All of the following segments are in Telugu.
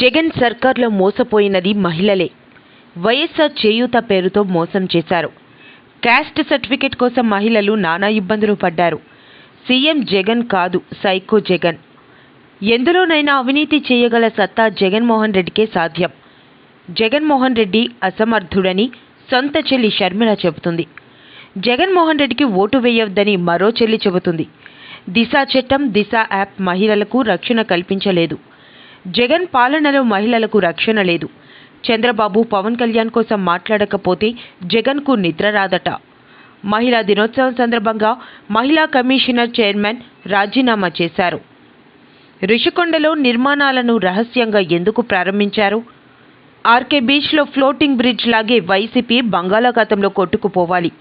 జగన్ సర్కార్లో మోసపోయినది మహిళలే. వైఎస్ఆర్ చేయూత పేరుతో మోసం చేశారు. క్యాస్ట్ సర్టిఫికెట్ కోసం మహిళలు నానా ఇబ్బందులు పడ్డారు. సీఎం జగన్ కాదు సైకో జగన్. ఎందులోనైనా అవినీతి చేయగల సత్తా జగన్మోహన్ రెడ్డికే సాధ్యం. జగన్మోహన్ రెడ్డి అసమర్థుడని సొంత చెల్లి షర్మిల చెబుతుంది. జగన్మోహన్ రెడ్డికి ఓటు వేయవద్దని మరో చెల్లి చెబుతుంది. దిశ చట్టం దిశ యాప్ మహిళలకు రక్షణ కల్పించలేదు. జగన్ పాలనలో మహిళలకు రక్షణ లేదు. చంద్రబాబు పవన్ కళ్యాణ్ కోసం మాట్లాడకపోతే జగన్కు నిద్ర రాదట. మహిళా దినోత్సవం సందర్భంగా మహిళా కమిషనర్ చైర్మన్ రాజీనామా చేశారు. రిషికొండలో నిర్మాణాలను రహస్యంగా ఎందుకు ప్రారంభించారు? ఆర్కే బీచ్లో ఫ్లోటింగ్ బ్రిడ్జ్ లాగే వైసీపీ బంగాళాఖాతంలో కొట్టుకుపోవాలి.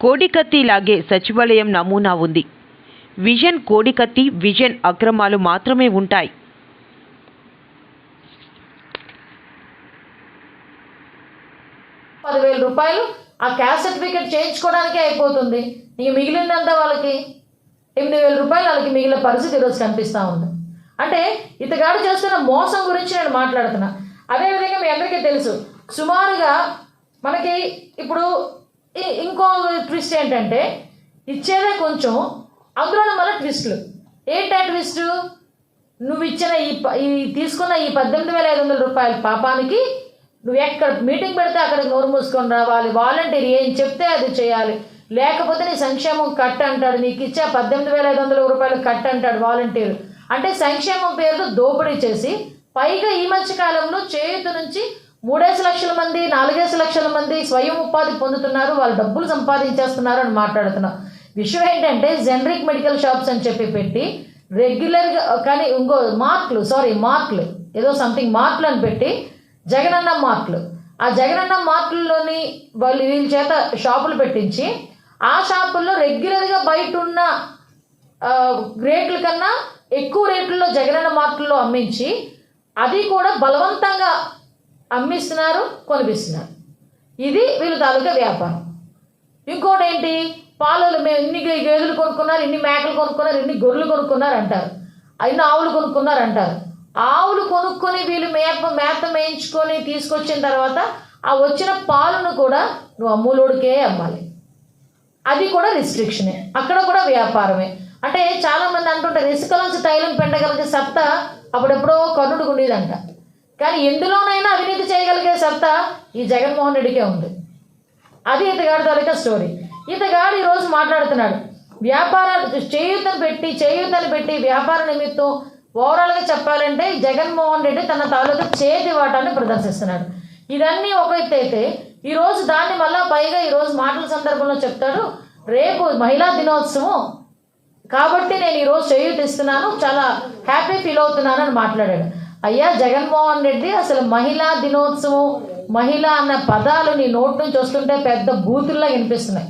కోడికత్తి లాగే సచివాలయం నమూనా ఉంది. విజన్ కోడికత్తి విజన్ అక్రమాలు మాత్రమే ఉంటాయి. పదివేల రూపాయలు ఆ క్యాస్ట్ సర్టిఫికేట్ చేయించుకోవడానికే అయిపోతుంది. నీకు మిగిలిందంతా వాళ్ళకి ఎనిమిది వేల రూపాయలు వాళ్ళకి మిగిలిన పరిస్థితి ఈరోజు కనిపిస్తూ ఉంది. అంటే ఇతగాడు చేస్తున్న మోసం గురించి నేను మాట్లాడుతున్నా. అదేవిధంగా మీ అందరికీ తెలుసు సుమారుగా మనకి ఇప్పుడు ఇంకో ట్విస్ట్ ఏంటంటే ఇచ్చేదే కొంచెం అందులో మళ్ళీ ట్విస్టులు ఏంటా ట్విస్ట్ నువ్వు ఇచ్చిన ఈ ప- ఈ తీసుకున్న ఈ పద్దెనిమిది వేల ఐదు వందల రూపాయల పాపానికి నువ్వు ఎక్కడ మీటింగ్ పెడితే అక్కడ నోరు మూసుకొని రావాలి. వాలంటీర్ ఏం చెప్తే అది చేయాలి. లేకపోతే నీ సంక్షేమం కట్ అంటాడు. నీకు ఇచ్చే పద్దెనిమిది వేల ఐదు వందల రూపాయలు కట్ అంటాడు వాలంటీర్. అంటే సంక్షేమం పేరుతో దోపిడీ చేసి పైగా ఈ మధ్య కాలంలో చేతి నుంచి మూడేసి లక్షల మంది నాలుగేసి లక్షల మంది స్వయం ఉపాధి పొందుతున్నారు. వాళ్ళు డబ్బులు సంపాదించేస్తున్నారు అని మాట్లాడుతున్నారు విషయం ఏంటంటే జనరిక్ మెడికల్ షాప్స్ అని చెప్పి పెట్టి రెగ్యులర్గా కానీ ఇంకో మార్కులు సారీ మార్కులు ఏదో సంథింగ్ మార్కులు అని పెట్టి జగనన్న మార్కులు. ఆ జగనన్న మార్కుల్లోని వాళ్ళు వీళ్ళ చేత షాపులు పెట్టించి ఆ షాపుల్లో రెగ్యులర్గా బయట ఉన్న రేట్ల కన్నా ఎక్కువ రేట్లలో జగనన్న మార్కుల్లో అమ్మించి అది కూడా బలవంతంగా అమ్మిస్తున్నారు కొనిపిస్తున్నారు. ఇది వీళ్ళ తాలూకా వ్యాపారం. ఇంకోటి ఏంటి పాలలు మేము ఇన్ని గేదెలు కొనుక్కున్నారు ఇన్ని మేకలు కొనుక్కున్నారు ఇన్ని గొర్రెలు కొనుక్కున్నారు అంటారు ఇన్ని ఆవులు కొనుక్కున్నారు అంటారు ఆవులు కొనుక్కొని వీళ్ళు మేత మేత మేయించుకొని తీసుకొచ్చిన తర్వాత ఆ వచ్చిన పాలను కూడా నువ్వు అమ్ములోడికే అమ్మాలి. అది కూడా రిస్ట్రిక్షనే అక్కడ కూడా వ్యాపారమే. అంటే చాలామంది అంటుంటారు ఇసుకలోంచి తైలం పెండగలిగే సత్త అప్పుడెప్పుడో కర్ణుడికి ఉండేదంట. కానీ ఎందులోనైనా అవినీతి చేయగలిగే సత్తా ఈ జగన్మోహన్ రెడ్డికే ఉంది. అది ఇతగాడి తాలూకా స్టోరీ ఇతగాడు ఈరోజు మాట్లాడుతున్నాడు. వ్యాపారాలు చేయూతను పెట్టి చేయూతను పెట్టి వ్యాపార నిమిత్తం ఓవరాల్గా చెప్పాలంటే జగన్మోహన్ రెడ్డి తన తాలూకా చేతి వాటాన్ని ప్రదర్శిస్తున్నాడు. ఇదన్నీ ఒక ఎత్తు అయితే ఈరోజు దాన్ని మళ్ళా పైగా ఈరోజు మాటల సందర్భంలో చెప్తాడు రేపు మహిళా దినోత్సవం కాబట్టి నేను ఈరోజు చేయూతిస్తున్నాను చాలా హ్యాపీ ఫీల్ అవుతున్నాను అని మాట్లాడాడు. అయ్యా జగన్మోహన్ రెడ్డి అసలు మహిళా దినోత్సవం మహిళ అన్న పదాలు నీ నోటి నుంచి వస్తుంటే పెద్ద బూతుల్లా వినిపిస్తున్నాయి.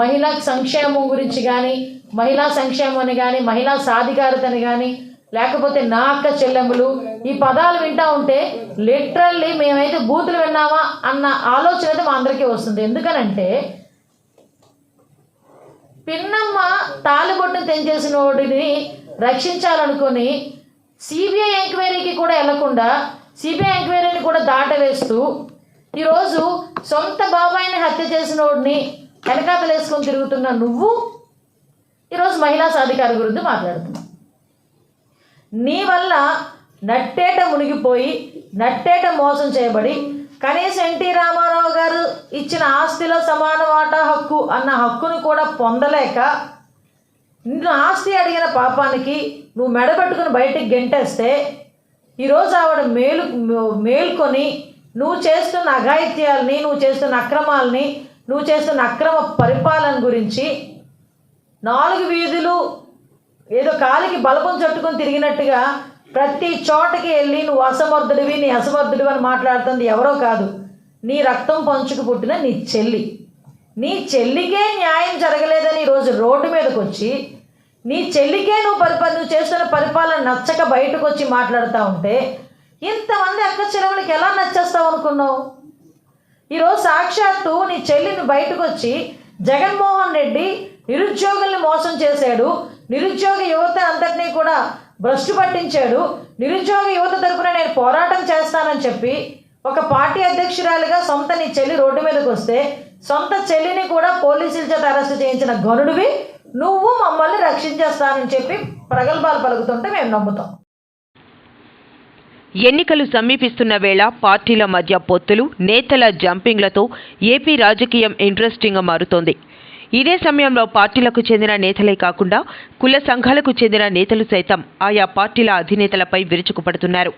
మహిళా సంక్షేమం గురించి కానీ మహిళా సంక్షేమం అని కానీ మహిళా సాధికారత అని కానీ లేకపోతే నా అక్క చెల్లెములు ఈ పదాలు వింటా ఉంటే లిటరల్లీ మేమైతే బూతులు విన్నామా అన్న ఆలోచన అయితే మా అందరికీ వస్తుంది. ఎందుకనంటే పిన్నమ్మ తాలిబొట్టును తెంచేసిన వాడిని రక్షించాలనుకొని సిబిఐ ఎంక్వైరీకి కూడా వెళ్ళకుండా సిబిఐ ఎంక్వైరీని కూడా దాటవేస్తూ ఈరోజు సొంత బాబాయిని హత్య చేసిన వాడిని వెనకాతలేసుకొని తిరుగుతున్న నువ్వు ఈరోజు మహిళా సాధికార గురించి మాట్లాడుతున్నావు. నీ వల్ల నట్టేట మునిగిపోయి నట్టేట మోసం చేయబడి కనీసం ఎన్టీ రామారావు గారు ఇచ్చిన ఆస్తిలో సమాన వాటా హక్కు అన్న హక్కును కూడా పొందలేక నిన్ను ఆస్తి అడిగిన పాపానికి నువ్వు మెడబెట్టుకుని బయటికి గెంటేస్తే ఈరోజు ఆవిడ మేలు మేల్కొని నువ్వు చేస్తున్న అఘాయిత్యాలని నువ్వు చేస్తున్న అక్రమాలని నువ్వు చేస్తున్న అక్రమ పరిపాలన గురించి నాలుగు వీధులు ఏదో కాలికి బలపం చట్టుకొని తిరిగినట్టుగా ప్రతి చోటకి వెళ్ళి నువ్వు అసమర్థుడివి నీ అసమర్థుడివి అని మాట్లాడుతుంది ఎవరో కాదు. నీ రక్తం పంచుకు పుట్టిన నీ చెల్లి. నీ చెల్లికే న్యాయం జరగలేదని ఈరోజు రోడ్డు మీదకి వచ్చి నీ చెల్లికే నువ్వు పరిపా నువ్వు చేస్తున్న పరిపాలన నచ్చక బయటకు వచ్చి మాట్లాడుతూ ఉంటే ఇంతమంది అక్క చెల్లెములకి ఎలా నచ్చేస్తావు అనుకున్నావు? ఈరోజు సాక్షాత్తు నీ చెల్లిని బయటకు వచ్చి జగన్మోహన్ రెడ్డి నిరుద్యోగుల్ని మోసం చేశాడు నిరుద్యోగ యువత అందరినీ కూడా భ్రష్టు పట్టించాడు. నిరుద్యోగ యువత తరపున నేను పోరాటం చేస్తానని చెప్పి ఒక పార్టీ అధ్యక్షురాలిగా సొంత నీ చెల్లి రోడ్డు మీదకి వస్తే సొంత చెల్లిని కూడా పోలీసుల చేత అరెస్ట్ చేయించిన గనుడివి నువ్వు మమ్మల్ని రక్షించేస్తానని చెప్పి ప్రగల్భాలు పలుకుతుంటే మేము నమ్ముతాం. ఎన్నికలు సమీపిస్తున్న వేళ పార్టీల మధ్య పొత్తులు నేతల జంపింగ్లతో ఏపీ రాజకీయం ఇంట్రెస్టింగ్గా మారుతోంది. ఇదే సమయంలో పార్టీలకు చెందిన నేతలే కాకుండా కుల సంఘాలకు చెందిన నేతలు సైతం ఆయా పార్టీల అధినేతలపై విరుచుకుపడుతున్నారు.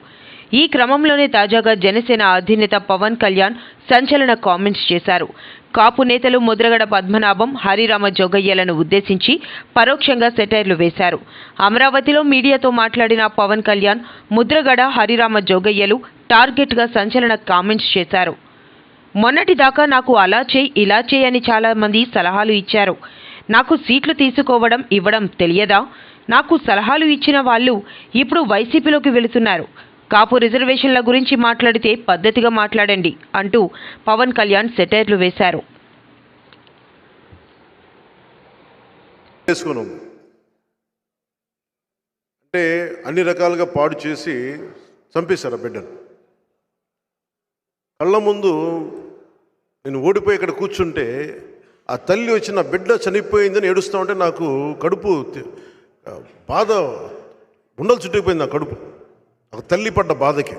ఈ క్రమంలోనే తాజాగా జనసేన అధినేత పవన్ కళ్యాణ్ సంచలన కామెంట్స్ చేశారు. కాపు నేతలు ముద్రగడ పద్మనాభం హరిరామ జోగయ్యలను ఉద్దేశించి పరోక్షంగా సెటైర్లు వేశారు. అమరావతిలో మీడియాతో మాట్లాడిన పవన్ కళ్యాణ్ ముద్రగడ హరిరామ జోగయ్యలు టార్గెట్గా సంచలన కామెంట్స్ చేశారు. మొన్నటిదాకా నాకు అలా చేయి ఇలా చేయి అని చాలామంది సలహాలు ఇచ్చారు. నాకు సీట్లు తీసుకోవడం ఇవ్వడం తెలియదా? నాకు సలహాలు ఇచ్చిన వాళ్ళు ఇప్పుడు వైసీపీలోకి వెళుతున్నారు. కాపు రిజర్వేషన్ల గురించి మాట్లాడితే పద్ధతిగా మాట్లాడండి అంటూ పవన్ కళ్యాణ్ సెటైర్లు వేశారు. అంటే అన్ని రకాలుగా పాడు చేసి చంపేశారు ఆ బిడ్డను. కళ్ళ ముందు నేను ఓడిపోయి ఇక్కడ కూర్చుంటే ఆ తల్లి వచ్చి నా బిడ్డ చనిపోయిందని ఏడుస్తా ఉంటే నాకు కడుపు బాధ ఉండలు చుట్టుకుపోయింది నా కడుపు. ఒక తల్లి పడ్డ బాధకి.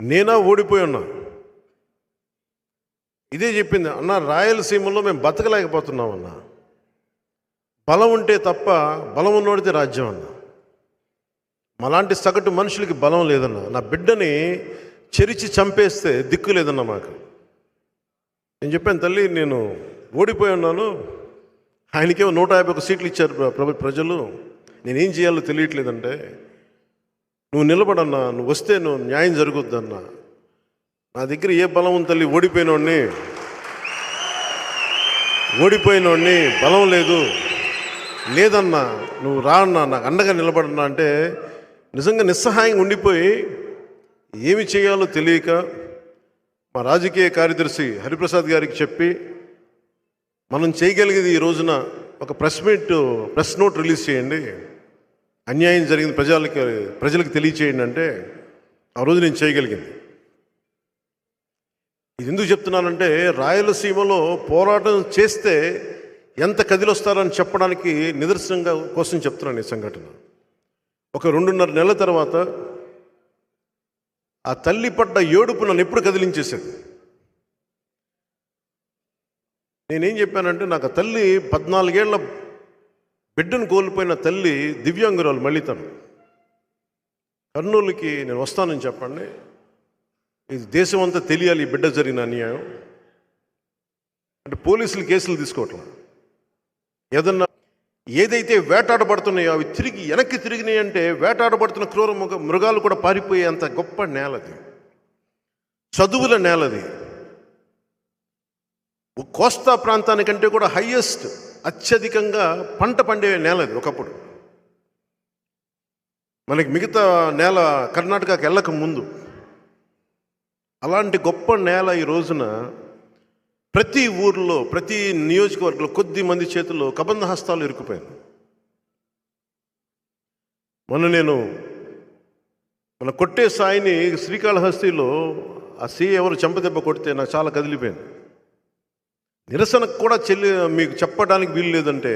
నేనా ఓడిపోయి ఉన్నా. ఇదే చెప్పింది అన్న రాయలసీమలో మేము బతకలేకపోతున్నాం అన్నా. బలం ఉంటే తప్ప బలం ఉన్నోడితే రాజ్యం అన్న. మలాంటి సగటు మనుషులకి బలం లేదన్న. నా బిడ్డని చెరిచి చంపేస్తే దిక్కు లేదన్న మాకు. నేను చెప్పాను తల్లి నేను ఓడిపోయి ఉన్నాను. ఆయనకేమో నూట యాభై ఒక సీట్లు ఇచ్చారు ప్రభు ప్రజలు. నేనేం చేయాలో తెలియట్లేదంటే నువ్వు నిలబడన్నా నువ్వు వస్తే నువ్వు న్యాయం జరుగుద్దన్నా. నా దగ్గర ఏ బలం ఉంది తల్లి? ఓడిపోయినోడిని. ఓడిపోయినోడిని బలం లేదు. లేదన్నా నువ్వు రా అన్నా నాకు అండగా నిలబడన్నా అంటే నిజంగా నిస్సహాయంగా ఉండిపోయి ఏమి చేయాలో తెలియక మా రాజకీయ కార్యదర్శి హరిప్రసాద్ గారికి చెప్పి మనం చేయగలిగేది ఈ రోజున ఒక press meet press note release చేయండి. అన్యాయం జరిగింది ప్రజలకి ప్రజలకు తెలియచేయండి అంటే ఆ రోజు నేను చేయగలిగింది. ఇది ఎందుకు చెప్తున్నానంటే రాయలసీమలో పోరాటం చేస్తే ఎంత కదిలొస్తారని చెప్పడానికి నిదర్శనంగా కోసం చెప్తున్నాను ఈ సంఘటన. ఒక రెండున్నర నెలల తర్వాత ఆ తల్లి పడ్డ ఏడుపు నన్ను ఎప్పుడు కదిలించేసేది? నేనేం చెప్పానంటే నాకు తల్లి పద్నాలుగేళ్ళ బిడ్డను కోల్పోయిన తల్లి దివ్యాంగురాలు మళ్ళీ తను కర్నూలుకి నేను వస్తానని చెప్పండి. ఇది దేశం అంతా తెలియాలి ఈ బిడ్డ జరిగిన అన్యాయం. అంటే పోలీసులు కేసులు తీసుకోవట్లా. ఏదన్నా ఏదైతే వేటాడబడుతున్నాయో అవి తిరిగి వెనక్కి తిరిగినాయి అంటే వేటాడబడుతున్న క్రూర మృగాలు కూడా పారిపోయే అంత గొప్ప నేలది. చదువుల నేలది. కోస్తా ప్రాంతానికంటే కూడా హయ్యెస్ట్ అత్యధికంగా పంట పండే నేలది ఒకప్పుడు. మనకి మిగతా నేల కర్ణాటకకి వెళ్ళక ముందు అలాంటి గొప్ప నేల ఈ రోజున ప్రతి ఊర్లో ప్రతి నియోజకవర్గంలో కొద్ది మంది చేతుల్లో కబంధ హస్తాలు ఇరుక్కుపోయాను మొన్న నేను మన కొట్టే సాయిని శ్రీకాళహస్తిలో ఆ సీ ఎవరు చెంపదెబ్బ కొడితే నాకు చాలా కదిలిపోయింది. నిరసనకు కూడా చెల్లి మీకు చెప్పడానికి వీలు లేదంటే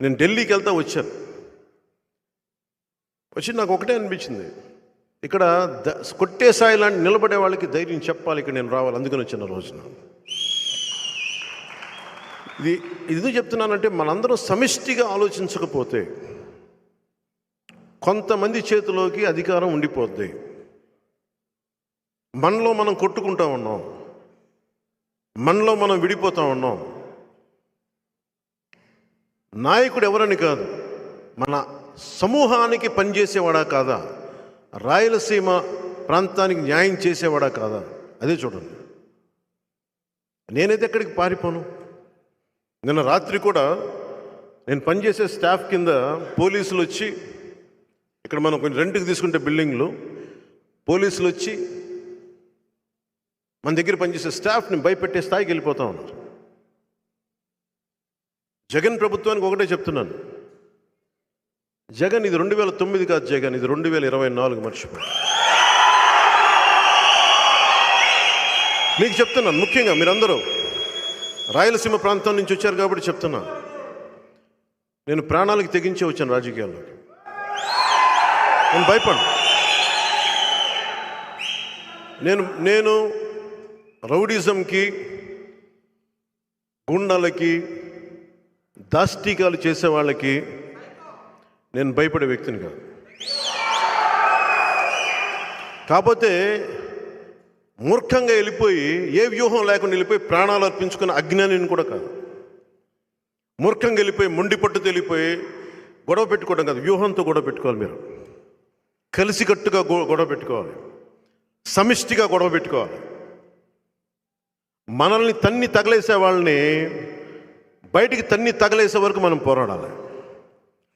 నేను ఢిల్లీకి వెళ్తా వచ్చాను. వచ్చి నాకు ఒకటే అనిపించింది. ఇక్కడ ద కొట్టే స్థాయి లాంటి నిలబడే వాళ్ళకి ధైర్యం చెప్పాలి ఇక్కడ నేను రావాలి అందుకని వచ్చిన రోజున. ఇది ఇది ఎందుకు చెప్తున్నానంటే మనందరం సమిష్టిగా ఆలోచించకపోతే కొంతమంది చేతిలోకి అధికారం ఉండిపోద్ది. మనలో మనం కొట్టుకుంటా ఉన్నాం. మనలో మనం విడిపోతా ఉన్నాం. నాయకుడు ఎవరని కాదు మన సమూహానికి పనిచేసేవాడా కాదా రాయలసీమ ప్రాంతానికి న్యాయం చేసేవాడా కాదా అదే చూడండి. నేనైతే ఎక్కడికి పారిపోను? నిన్న రాత్రి కూడా నేను పనిచేసే స్టాఫ్ కింద పోలీసులు వచ్చి ఇక్కడ మనం కొంచెం రెంట్కి తీసుకుంటే బిల్డింగ్లు పోలీసులు వచ్చి మన దగ్గర పనిచేసే స్టాఫ్ని భయపెట్టే స్థాయికి వెళ్ళిపోతా ఉన్నారు. జగన్ ప్రభుత్వానికి ఒకటే చెప్తున్నాను. జగన్ ఇది రెండు వేల తొమ్మిది కాదు జగన్ ఇది రెండు వేల ఇరవై నాలుగు మర్చిపో మీకు చెప్తున్నాను ముఖ్యంగా మీరందరూ రాయలసీమ ప్రాంతం నుంచి వచ్చారు కాబట్టి చెప్తున్నా. నేను ప్రాణాలకు తెగించే వచ్చాను రాజకీయాల్లోకి నేను భయపడ్ను. నేను నేను రౌడిజంకి గుండాలకి దాష్టీకాలు చేసే వాళ్ళకి నేను భయపడే వ్యక్తిని కాదు. కాకపోతే మూర్ఖంగా వెళ్ళిపోయి ఏ వ్యూహం లేకుండా వెళ్ళిపోయి ప్రాణాలు అర్పించుకున్న అజ్ఞానిని కూడా కాదు. మూర్ఖంగా వెళ్ళిపోయి మొండి పట్టు వెళ్ళిపోయి గొడవ పెట్టుకోవడం కాదు వ్యూహంతో గొడవ పెట్టుకోవాలి మీరు. కలిసికట్టుగా గొ- గొడవ పెట్టుకోవాలి. సమిష్టిగా గొడవ పెట్టుకోవాలి. మనల్ని తన్ని తగలేసే వాళ్ళని బయటికి తన్ని తగలేసే వరకు మనం పోరాడాలి.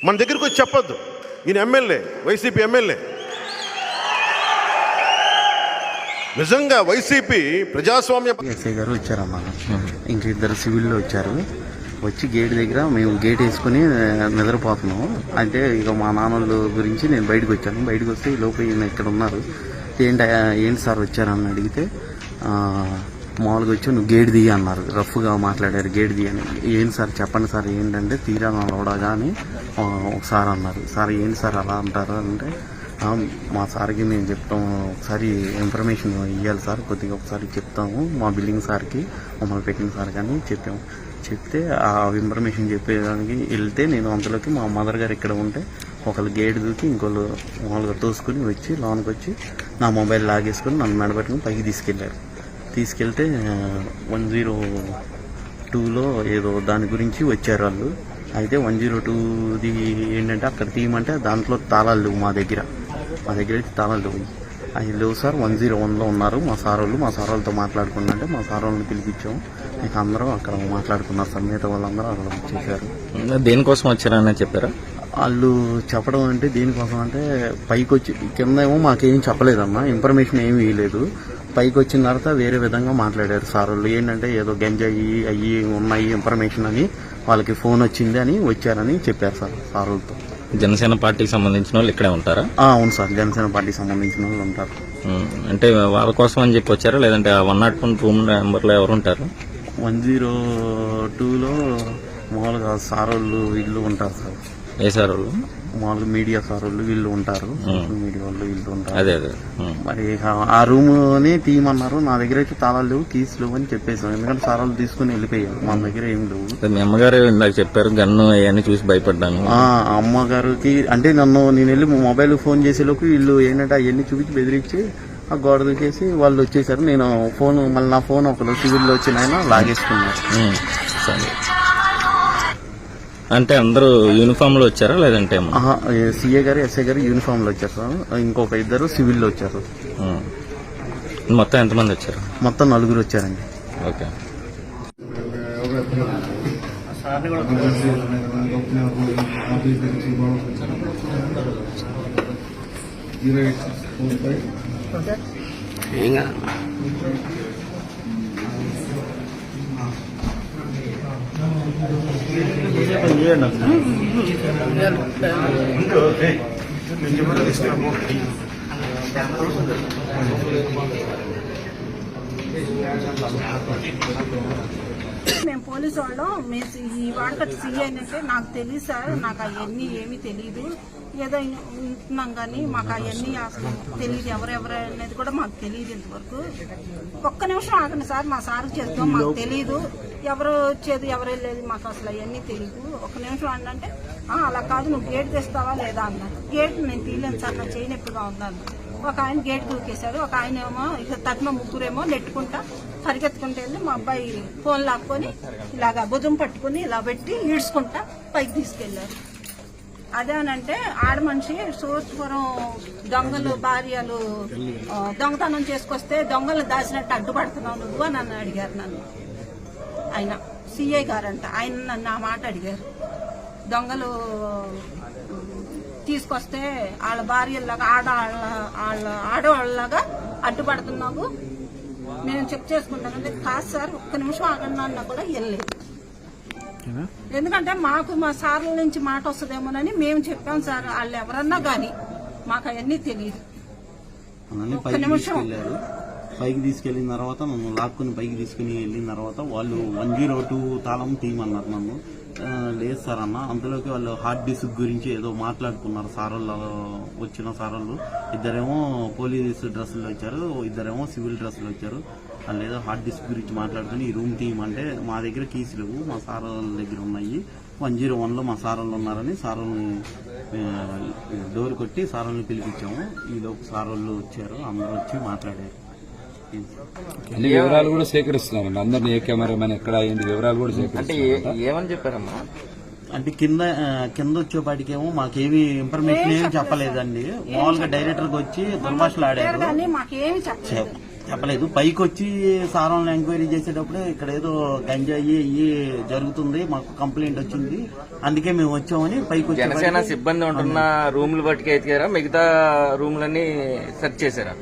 మన దగ్గరికి వచ్చి చెప్పొద్దు. ఈయన ఎమ్మెల్యే వైసీపీ ఎమ్మెల్యే. నిజంగా వైసీపీ ప్రజాస్వామ్య ఎస్ఐ గారు వచ్చారమ్మా. ఇంక ఇద్దరు సివిల్లో వచ్చారు. వచ్చి గేట్ దగ్గర మేము గేట్ వేసుకుని నిద్రపోతున్నాము. అంటే ఇక మా నాన్నల గురించి నేను బయటకు వచ్చాను. బయటకు వస్తే ఈ లోపు ఈయన ఇక్కడ ఉన్నారు. ఏంటి ఏంటి సార్ వచ్చారని అడిగితే మామూలుగా వచ్చి నువ్వు గేట్ దిగి అన్నారు. రఫ్గా మాట్లాడారు గేట్ దిగి అని. ఏంటి సార్ చెప్పండి సార్ ఏంటంటే తీరా నలవడగా అని ఒకసారి అన్నారు. సార్ ఏంటి సార్ అలా అంటారు? అంటే మా సార్కి మేము చెప్తాం. ఒకసారి ఇన్ఫర్మేషన్ ఇవ్వాలి సార్. కొద్దిగా ఒకసారి చెప్తాము. మా బిల్డింగ్ సార్కి మమ్మల్ని పెట్టిన సార్ కానీ చెప్పాము. చెప్తే ఆ ఇన్ఫర్మేషన్ చెప్పేదానికి వెళ్తే నేను అంతలోకి మా మదర్ గారు ఇక్కడ ఉంటే ఒకళ్ళు గేట్ దూకి ఇంకోళ్ళు మామూలుగా తోసుకుని వచ్చి లోనికి వచ్చి నా మొబైల్ లాగేసుకుని నన్ను మెడబెట్టుకుని పైకి తీసుకెళ్ళారు తీసుకెళ్తే వన్ జీరో టూలో ఏదో దాని గురించి వచ్చారు వాళ్ళు. అయితే వన్ జీరో టూది ఏంటంటే అక్కడ తీయమంటే దాంట్లో తాళాలు మా దగ్గర. మా దగ్గర తాళాలు లేవు. అవి లేవు సార్ వన్ జీరో వన్లో ఉన్నారు. మా సార్ వాళ్ళు మా సార్ వాళ్ళతో మా సార్ వాళ్ళని పిలిపించాము. ఇక అందరం అక్కడ మాట్లాడుకున్నారు సార్. మిగతా వాళ్ళందరూ అక్కడ వచ్చేసారు. దేనికోసం వచ్చారని చెప్పారా? వాళ్ళు చెప్పడం అంటే దేనికోసం అంటే పైకి వచ్చి కింద ఏమో మాకేం చెప్పలేదమ్మా. ఇన్ఫర్మేషన్ ఏమీ ఇవ్వలేదు. పైకి వచ్చిన తర్వాత వేరే విధంగా మాట్లాడారు సార్ వాళ్ళు. ఏంటంటే ఏదో గంజాయి అయ్యి ఉన్నాయి ఇన్ఫర్మేషన్ అని వాళ్ళకి ఫోన్ వచ్చింది అని వచ్చారని చెప్పారు సార్ సార్ వాళ్ళతో. జనసేన పార్టీకి సంబంధించిన వాళ్ళు ఇక్కడే ఉంటారా? అవును సార్ జనసేన పార్టీకి సంబంధించిన వాళ్ళు ఉంటారు. అంటే వాళ్ళ కోసం అని చెప్పి వచ్చారా? లేదంటే వన్ నాట్ వన్ రూమ్ నెంబర్లో ఎవరు ఉంటారు? వన్ జీరో టూలో మామూలుగా సార్ వాళ్ళు వీళ్ళు ఉంటారు సార్. ఏ సార్ వాళ్ళు మామూలుగా మీడియా సార్ వాళ్ళు వీళ్ళు ఉంటారు మీడియా వాళ్ళు వీళ్ళు ఉంటారు. అదే. మరి ఆ- ఆ రూమ్ని తీయమన్నారు నా దగ్గర అయితే తాళాలు లేవు కీస్ లేవు అని చెప్పేసాం ఎందుకంటే సార్ వాళ్ళు తీసుకుని వెళ్ళిపోయారు మా దగ్గర ఏం లేవు. అదే మీ అమ్మగారు ఇందాక చెప్పారు గన్ను అవన్నీ చూసి భయపడ్డాను. ఆ అమ్మగారికి అంటే నన్ను నేను వెళ్ళి మొబైల్ ఫోన్ చేసేలోపు వీళ్ళు ఏంటంటే అవన్నీ చూపించి బెదిరించి ఆ గోడ దూకేసి వాళ్ళు వచ్చేసారు. నేను ఫోన్ మళ్ళీ నా ఫోన్ ఒకరు సివిల్లో వచ్చిన ఆయన ఉమ్, సరే అంటే అందరూ యూనిఫామ్లో వచ్చారా లేదంటే సీఏ గారు ఎస్ఐ గారు యూనిఫామ్లో వచ్చారు సార్. ఇంకొక ఇద్దరు సివిల్లో వచ్చారు. ఉమ్. మొత్తం ఎంతమంది వచ్చారు? మొత్తం నలుగురు వచ్చారండి. ఓకే. మేము పోలీసు వాళ్ళం. మీ ఈ వాడకట్టు సీ అయినట్టే నాకు తెలియదు సార్. నాకు అవన్నీ ఏమీ తెలియదు ఏదో ఉంటున్నాం కానీ మాకు అవన్నీ అసలు తెలియదు ఎవరెవరు అనేది కూడా మాకు తెలియదు ఇంతవరకు. ఒక్క నిమిషం ఆగండి సార్. మా సార్ చేస్తాం మాకు తెలియదు ఎవరు వచ్చేది ఎవరు వెళ్ళేది మాకు అసలు అవన్నీ తెలియదు ఒక నిమిషం అంటే అలా కాదు నువ్వు గేట్ తెస్తావా లేదా? అన్నారు. గేట్ నేను తీయలేను సార్ నా చేయి నొప్పిగా ఉందన్న ఒక ఆయన గేట్ దూకేశాడు ఒక ఆయన ఏమో ఇక తట్టిన ముగ్గురేమో నెట్టుకుంటా పరిగెత్తుకుంటే వెళ్ళి మా అబ్బాయి ఫోన్ లాక్కొని ఇలాగా భుజం పట్టుకుని ఇలా పెట్టి ఈడ్చుకుంటా పైకి తీసుకెళ్ళారు అదేమనంటే ఆడ మనిషి సూర్చుపురం దొంగలు భార్యలు దొంగతనం చేసుకొస్తే దొంగలు దాచినట్టు అడ్డుపడుతున్నావు నువ్వు అని నన్ను అడిగారు నన్ను. ఆయన సిఐ గారంట. ఆయన నన్ను ఆ మాట అడిగారు. దొంగలు తీసుకొస్తే వాళ్ళ భార్యలాగా ఆడ వాళ్ళ ఆడవాళ్ళలాగా అడ్డుపడుతున్నావు. మేము చెక్ చేసుకుంటాం అంటే కాదు సార్ ఒక్క నిమిషం ఆగండి అన్నా కూడా వెళ్ళలేదు ఎందుకంటే మాకు మా సార్ల నుంచి మాట వస్తుందేమోనని మేము చెప్పాం సార్. వాళ్ళు ఎవరన్నా కానీ మాకు అవన్నీ తెలియదు ఒక్క నిమిషం. పైకి తీసుకెళ్ళిన తర్వాత నన్ను లాక్కుని పైకి తీసుకుని వెళ్ళిన తర్వాత వాళ్ళు వన్ జీరో టూ తాళం తీయమన్నారు నన్ను. లేదు సార్ అన్న అందులోకి వాళ్ళు హార్డ్ డిస్క్ గురించి ఏదో మాట్లాడుకున్నారు. సార్ వాళ్ళు వచ్చిన సార్ వాళ్ళు ఇద్దరేమో పోలీస్ డ్రెస్సులు వచ్చారు ఇద్దరేమో సివిల్ డ్రెస్సులు వచ్చారు. వాళ్ళు ఏదో హార్డ్ డిస్క్ గురించి మాట్లాడుకుని ఈ రూమ్ తీయమంటే మా దగ్గర కీస్ లేవు మా సార్ వాళ్ళ దగ్గర ఉన్నాయి. వన్ జీరో వన్లో మా సార్ వాళ్ళు ఉన్నారని సార్ డోర్ కొట్టి సార్ వాళ్ళని పిలిపించాము. ఈలోపు సార్ వాళ్ళు వచ్చారు అందరూ వచ్చి మాట్లాడారు. అన్ని వివరాలు కూడా సేకరిస్తున్నారు అందరిని ఏ కెమెరామెన్ ఎక్కడ అయింది వివరాలు కూడా అంటే సేకరిస్తున్నారు ఏమని చెప్పారమ్మా? అంటే కింద కింద వచ్చేపాటికేమో మాకేమి ఇన్ఫర్మేషన్ ఏమి చెప్పలేదండి. మామూలుగా డైరెక్టర్కి వచ్చి దుర్భాషలు ఆడారు. కానీ మాకేమి చెప్పలేదు. చెప్- చెప్పలేదు. పైకి వచ్చి సారాలను ఎంక్వైరీ చేసేటప్పుడు ఇక్కడ ఏదో గంజాయి ఇవి జరుగుతుంది. మాకు కంప్లైంట్ వచ్చింది. అందుకే మేము వచ్చామని పైకి జనసేన వచ్చేపాటికి- సిబ్బంది ఉంటున్న రూములు బట్టికి ఎతికారా? మిగతా రూములన్నీ సెర్చ్ చేశారా?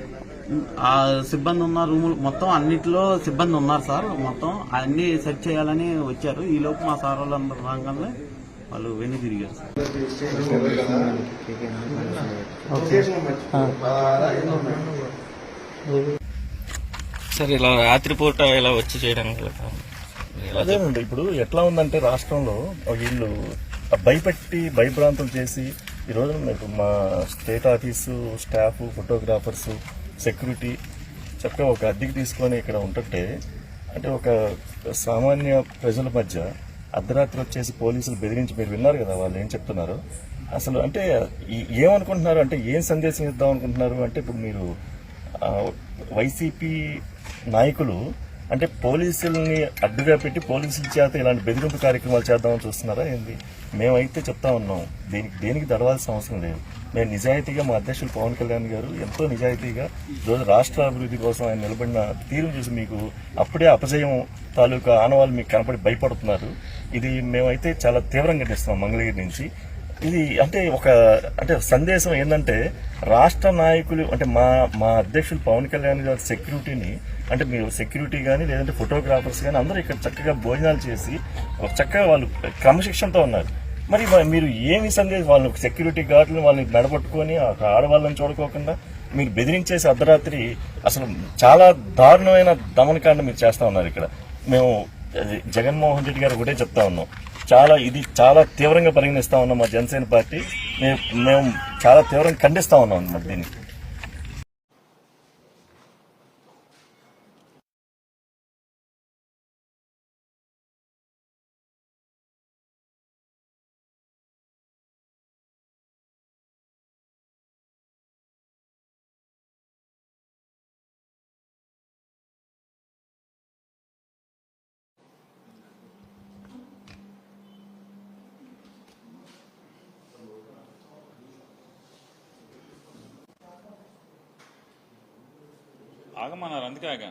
ఆ సిబ్బంది ఉన్న రూములు మొత్తం అన్నిటిలో సిబ్బంది ఉన్నారు సార్. మొత్తం అన్ని సెర్చ్ చేయాలని వచ్చారు. ఈ లోపు మా సార్ వాళ్ళు అందరు రాగానే వాళ్ళు వెన్ను తిరిగారు సార్. ఇలా రాత్రిపూట ఇలా వచ్చి చేయడానికి అదేనండి ఇప్పుడు ఎట్లా ఉందంటే రాష్ట్రంలో వీళ్ళు భయపెట్టి భయభ్రాంతులు చేసి ఈ రోజున మా state office staff photographers security చక్కగా ఒక అద్దెకి తీసుకొని ఇక్కడ ఉంటుంటే అంటే ఒక సామాన్య ప్రజల మధ్య అర్ధరాత్రి వచ్చేసి పోలీసులు బెదిరించి మీరు విన్నారు కదా వాళ్ళు ఏం చెప్తున్నారు? అసలు అంటే ఏమనుకుంటున్నారు? అంటే ఏం సందేశం ఇద్దాం అనుకుంటున్నారు? అంటే ఇప్పుడు మీరు వైసీపీ నాయకులు అంటే పోలీసుల్ని అడ్డుగా పెట్టి పోలీసుల చేత ఇలాంటి బెదిరింపు కార్యక్రమాలు చేద్దామని చూస్తున్నారా? ఏంది? మేమైతే చెప్తా ఉన్నాం దీనికి దేనికి దడవాల్సిన అవసరం లేదు. మేము నిజాయితీగా మా అధ్యక్షులు పవన్ కళ్యాణ్ గారు ఎంతో నిజాయితీగా ఈరోజు రాష్ట్ర అభివృద్ధి కోసం ఆయన నిలబడిన తీరు చూసి మీకు అప్పుడే అపజయం తాలూకా ఆనవాళ్ళు మీకు కనపడి భయపడుతున్నారు. ఇది మేమైతే చాలా తీవ్రంగా నిస్తున్నాం మంగళగిరి నుంచి. ఇది అంటే ఒక అంటే సందేశం ఏంటంటే రాష్ట్ర నాయకులు అంటే మా మా అధ్యక్షులు పవన్ కళ్యాణ్ గారి సెక్యూరిటీని అంటే మీరు సెక్యూరిటీ కానీ లేదంటే ఫోటోగ్రాఫర్స్ కానీ అందరూ ఇక్కడ చక్కగా భోజనాలు చేసి ఒక చక్కగా వాళ్ళు క్రమశిక్షణతో ఉన్నారు. మరి మీరు ఏమి సందేశం వాళ్ళు సెక్యూరిటీ గార్డులు వాళ్ళని నడబట్టుకొని ఆడవాళ్ళని చూడకోకుండా మీరు బెదిరించేసి అర్ధరాత్రి అసలు చాలా దారుణమైన దమనకాండ మీరు చేస్తా ఉన్నారు ఇక్కడ. మేము జగన్మోహన్ రెడ్డి గారు ఒకటే చెప్తా ఉన్నాం. చాలా ఇది చాలా తీవ్రంగా పరిగణిస్తా ఉన్నాం మా జనసేన పార్టీ. మేము మేము చాలా తీవ్రంగా ఖండిస్తా ఉన్నాం అన్నమాట దీన్ని. ఆగమన్నారు అందుకే ఆగా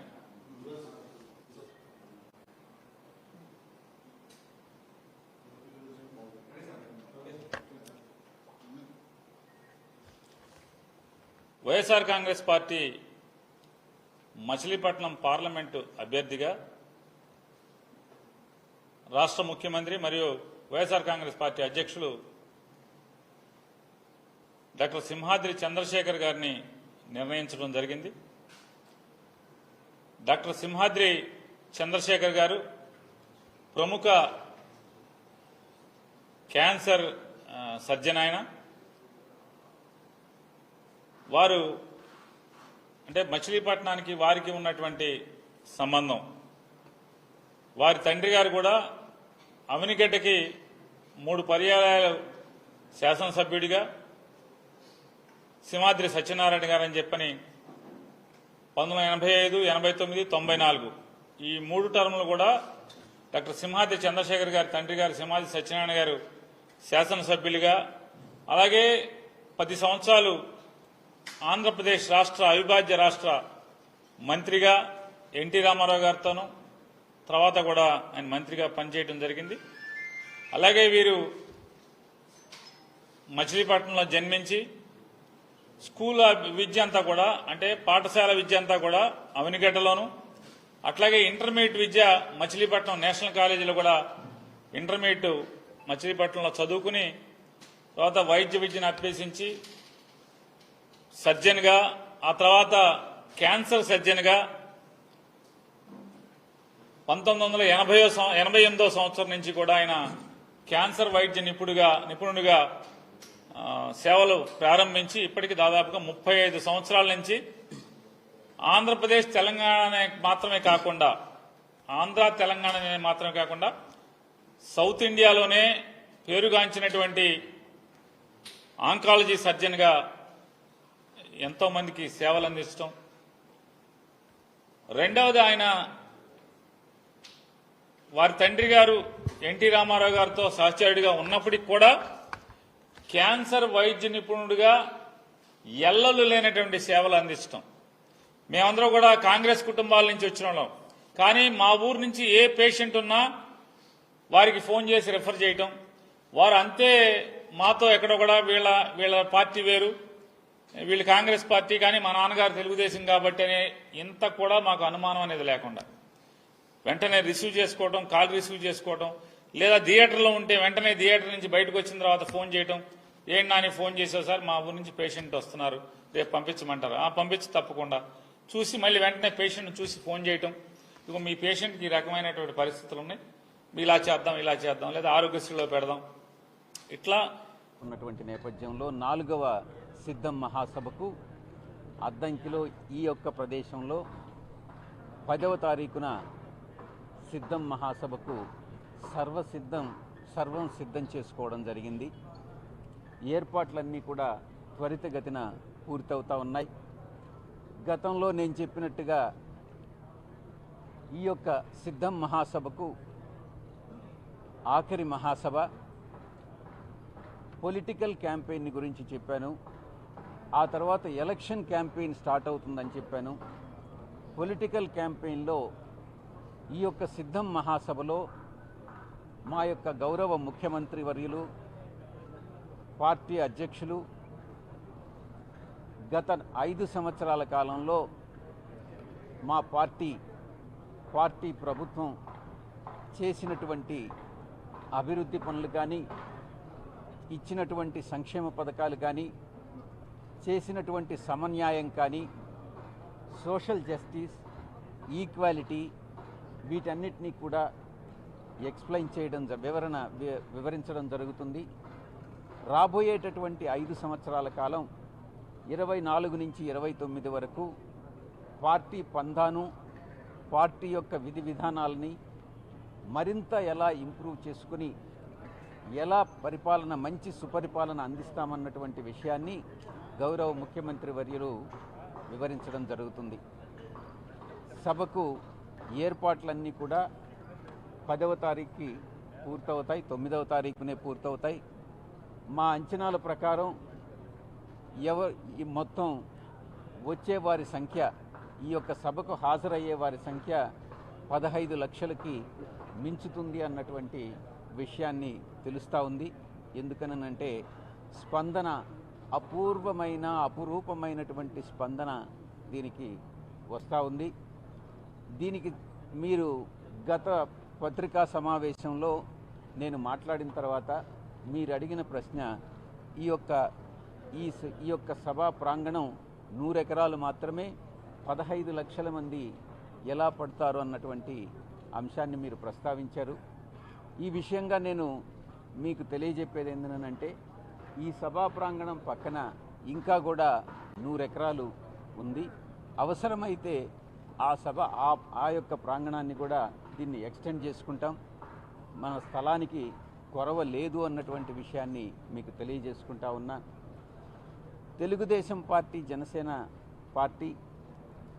YSR Congress party Machilipatnam parliament అభ్యర్థిగా రాష్ట్ర ముఖ్యమంత్రి మరియు వైఎస్ఆర్ కాంగ్రెస్ పార్టీ అధ్యక్షులు డాక్టర్ సింహాద్రి చంద్రశేఖర్ గారిని నిర్ణయించడం జరిగింది. డాక్టర్ సింహాద్రి చంద్రశేఖర్ గారు ప్రముఖ క్యాన్సర్ ఆ, సర్జన్ ఆయన. వారు అంటే మచిలీపట్నానికి వారికి ఉన్నటువంటి సంబంధం. వారి తండ్రి గారు కూడా అవినిగడ్డకి మూడు పర్యాయాలు శాసనసభ్యుడిగా సింహాద్రి సత్యనారాయణ గారు అని చెప్పని పంతొమ్మిది వందల ఎనభై ఐదు ఎనభై తొమ్మిది తొంభై నాలుగు. ఈ మూడు టర్ములు కూడా డాక్టర్ సింహాద్రి చంద్రశేఖర్ గారి తండ్రి గారు సింహాద్రి సత్యనారాయణ గారు శాసనసభ్యులుగా అలాగే పది సంవత్సరాలు ఆంధ్రప్రదేశ్ రాష్ట్ర అవిభాజ్య రాష్ట్ర మంత్రిగా ఎన్టీ రామారావు గారితోనూ తర్వాత కూడా ఆయన మంత్రిగా పనిచేయడం జరిగింది. అలాగే వీరు మచిలీపట్నంలో జన్మించి స్కూల్ విద్య అంతా కూడా అంటే పాఠశాల విద్య అంతా కూడా అవనిగడ్డలోను. అట్లాగే ఇంటర్మీడియట్ విద్య మచిలీపట్నం నేషనల్ కాలేజీలో కూడా ఇంటర్మీడియట్ మచిలీపట్నంలో చదువుకుని తర్వాత వైద్య విద్యను అభ్యసించి సర్జన్గా ఆ తర్వాత క్యాన్సర్ సర్జన్గా పంతొమ్మిది వందల ఎనభై ఎనభై ఎనిమిదో సంవత్సరం నుంచి కూడా ఆయన క్యాన్సర్ వైద్య నిపుణుడిగా నిపుణుడిగా సేవలు ప్రారంభించి ఇప్పటికి దాదాపుగా ముప్పై ఐదు సంవత్సరాల నుంచి ఆంధ్రప్రదేశ్ తెలంగాణ మాత్రమే కాకుండా ఆంధ్ర తెలంగాణ మాత్రమే కాకుండా సౌత్ ఇండియాలోనే పేరుగాంచినటువంటి ఆంకాలజీ సర్జన్గా ఎంతో మందికి సేవలు అందించడం రెండవది ఆయన వారి తండ్రి గారు ఎన్టీ రామారావు గారితో సహచరుడిగా ఉన్నప్పటికీ కూడా క్యాన్సర్ వైద్య నిపుణుడిగా ఎల్లలు లేనటువంటి సేవలు అందించడం మేమందరం కూడా కాంగ్రెస్ కుటుంబాల నుంచి వచ్చిన వాళ్ళం. కానీ మా ఊరు నుంచి ఏ పేషెంట్ ఉన్నా వారికి ఫోన్ చేసి రెఫర్ చేయటం. వారు అంతే మాతో ఎక్కడో కూడా వీళ్ళ వీళ్ళ పార్టీ వేరు. వీళ్ళు కాంగ్రెస్ పార్టీ కానీ మా నాన్నగారు తెలుగుదేశం కాబట్టి అనే ఇంత కూడా మాకు అనుమానం అనేది లేకుండా. వెంటనే రిసీవ్ చేసుకోవడం కాల్ రిసీవ్ చేసుకోవడం లేదా థియేటర్లో ఉంటే వెంటనే థియేటర్ నుంచి బయటకు వచ్చిన తర్వాత ఫోన్ చేయటం. ఏంటి నాని ఫోన్ చేసావు సార్? మా ఊరి నుంచి పేషెంట్ వస్తున్నారు. రేపు పంపించమంటారు? ఆ పంపించి తప్పకుండా. చూసి మళ్ళీ వెంటనే పేషెంట్ చూసి ఫోన్ చేయటం. ఇక మీ పేషెంట్కి ఈ రకమైనటువంటి పరిస్థితులు ఉన్నాయి. ఇలా చేద్దాం ఇలా చేద్దాం లేదా ఆరోగ్యశ్రీలో పెడదాం. ఇట్లా ఉన్నటువంటి నేపథ్యంలో నాలుగవ సిద్ధం మహాసభకు అద్దంకిలో ఈ యొక్క ప్రదేశంలో పదవ తారీఖున సిద్ధం మహాసభకు సర్వసిద్ధం సర్వం సిద్ధం చేసుకోవడం జరిగింది. ఏర్పాట్లన్నీ కూడా త్వరితగతిన పూర్తవుతూ ఉన్నాయి. గతంలో నేను చెప్పినట్టుగా ఈ యొక్క సిద్ధం మహాసభకు ఆఖరి మహాసభ పొలిటికల్ క్యాంపెయిన్ గురించి చెప్పాను. ఆ తర్వాత ఎలక్షన్ క్యాంపెయిన్ స్టార్ట్ అవుతుందని చెప్పాను. పొలిటికల్ క్యాంపెయిన్లో ఈ యొక్క సిద్ధం మహాసభలో మా యొక్క గౌరవ ముఖ్యమంత్రి వర్యులు పార్టీ అధ్యక్షులు గత ఐదు సంవత్సరాల కాలంలో మా పార్టీ పార్టీ ప్రభుత్వం చేసినటువంటి అభివృద్ధి పనులు కానీ ఇచ్చినటువంటి సంక్షేమ పథకాలు కానీ చేసినటువంటి సమన్యాయం కానీ సోషల్ జస్టిస్ ఈక్వాలిటీ వీటన్నిటినీ కూడా ఎక్స్ప్లెయిన్ చేయడం జ- వివరణ వి- వివరించడం జరుగుతుంది. రాబోయేటటువంటి ఐదు సంవత్సరాల కాలం ఇరవై నాలుగు నుంచి ఇరవై తొమ్మిది వరకు పార్టీ పందాను పార్టీ యొక్క విధి విధానాలని మరింత ఎలా ఇంప్రూవ్ చేసుకుని ఎలా పరిపాలన మంచి సుపరిపాలన అందిస్తామన్నటువంటి విషయాన్ని గౌరవ ముఖ్యమంత్రి వర్యులు వివరించడం జరుగుతుంది. సభకు ఏర్పాట్లన్నీ కూడా పదవ తారీఖుకి పూర్తవుతాయి తొమ్మిదవ తారీఖునే పూర్తవుతాయి. మా అంచనాల ప్రకారం ఎవ ఈ మొత్తం వచ్చే వారి సంఖ్య ఈ యొక్క సభకు హాజరయ్యే వారి సంఖ్య పదహైదు లక్షలకి మించుతుంది అన్నటువంటి విషయాన్ని తెలుస్తూ ఉంది. ఎందుకనంటే స్పందన అపూర్వమైన అపురూపమైనటువంటి స్పందన దీనికి వస్తూ ఉంది. దీనికి మీరు గత పత్రికా సమావేశంలో నేను మాట్లాడిన తర్వాత మీరు అడిగిన ప్రశ్న ఈ యొక్క ఈ స- ఈ యొక్క సభా ప్రాంగణం నూరెకరాలు మాత్రమే పదహైదు లక్షల మంది ఎలా పడతారు అన్నటువంటి అంశాన్ని మీరు ప్రస్తావించారు. ఈ విషయంగా నేను మీకు తెలియజెప్పేది ఏంటంటే ఈ సభా ప్రాంగణం పక్కన ఇంకా కూడా నూరెకరాలు ఉంది. అవసరమైతే ఆ సభ ఆ ఆ యొక్క ప్రాంగణాన్ని కూడా దీన్ని ఎక్స్టెండ్ చేసుకుంటాం. మన స్థలానికి కొరవ లేదు అన్నటువంటి విషయాన్ని మీకు తెలియజేసుకుంటా ఉన్నా. Telugu Desam party Janasena party